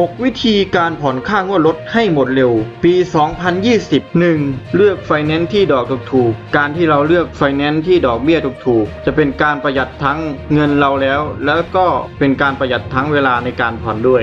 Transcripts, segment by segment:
6 วิธีการผ่อนค่างวดรถให้หมดเร็ว ปี 2020 1. เลือกไฟแนนซ์ที่ดอกถูกๆการที่เราเลือกไฟแนนซ์ที่ดอกเบี้ยถูกๆจะเป็นการประหยัดทั้งเงินเราแล้ว แล้วก็เป็นการประหยัดทั้งเวลาในการผ่อนด้วย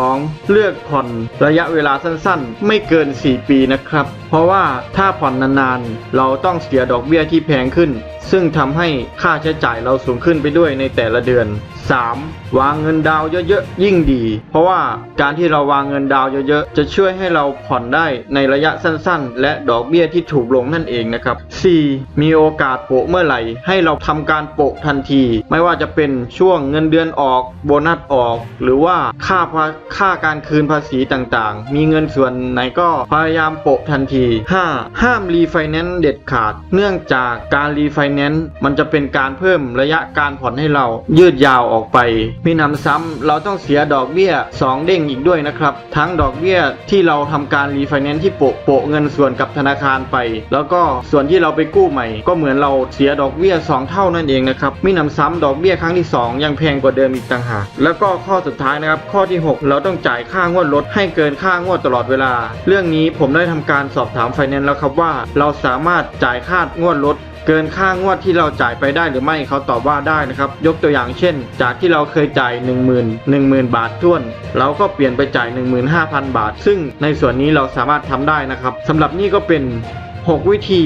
2. เลือกผ่อนระยะเวลาสั้นๆ ไม่เกิน 4 ปีนะครับ เพราะว่าถ้าผ่อนนานๆ เราต้องเสียดอกเบี้ยที่แพงขึ้น ซึ่งทำให้ค่าใช้จ่ายเราสูงขึ้นไปด้วยในแต่ละเดือน 3. วางเงินดาวเยอะๆยิ่งดี เพราะว่าการที่เราวางเงินดาวเยอะๆ จะช่วยให้เราผ่อนได้ในระยะสั้นๆ และดอกเบี้ยที่ถูกลงนั่นเองนะครับ 4. มีโอกาสโปะเมื่อไหร่ ให้เราทำการโปะทันที ไม่ว่าจะเป็นช่วงเงินเดือนออกโบนัสออก หรือว่าค่าภาค่าการคืนภาษีต่างๆ มีเงินส่วนไหนก็พยายามโปะทันที 5. ห้ามรีไฟแนนซ์เด็ดขาด เนื่องจากการรีไฟแนนซ์มันจะเป็นการเพิ่มระยะการผ่อนให้เรายืดยาวออกไปมีนำซ้ำเราต้องเสียดอกเบี้ย 2 เด้งอีกด้วยนะครับ ทั้งดอกเบี้ยที่เราทำการรีไฟแนนซ์ที่โปะโปะเงินส่วนกับธนาคารไป แล้วก็ส่วนที่เราไปกู้ใหม่ ก็เหมือนเราเสียดอกเบี้ย 2 เท่านั่นเองนะครับมีนำซ้ำดอกเบี้ยครั้งที่ 2 ยังแพงกว่าเดิมอีกต่างหากแล้วก็ข้อสุดท้ายนะครับข้อที่ 6 เราต้องจ่ายค่างวดรถให้เกินค่างวดตลอดเวลา เรื่องนี้ผมได้ทำการสอบถามไฟแนนซ์แล้วครับว่า เราสามารถจ่ายค่างวดรถ เกินค่างวดที่เราจ่ายไปได้หรือไม่เขาตอบว่าได้นะครับ ยกตัวอย่างเช่น จากที่เราเคยจ่าย 1 0 0 0 0 1 0,000 บาทท่วน เราก็เปลี่ยนไปจ่าย 15,000 บาท ซึ่งในส่วนนี้เราสามารถทำได้นะครับสำหรับนี่ก็เป็น 6 วิธี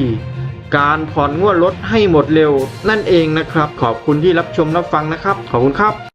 การผ่อนงวดรถให้หมดเร็วนั่นเองนะครับ ขอบคุณที่รับชมรับฟังนะครับ ขอบคุณครับ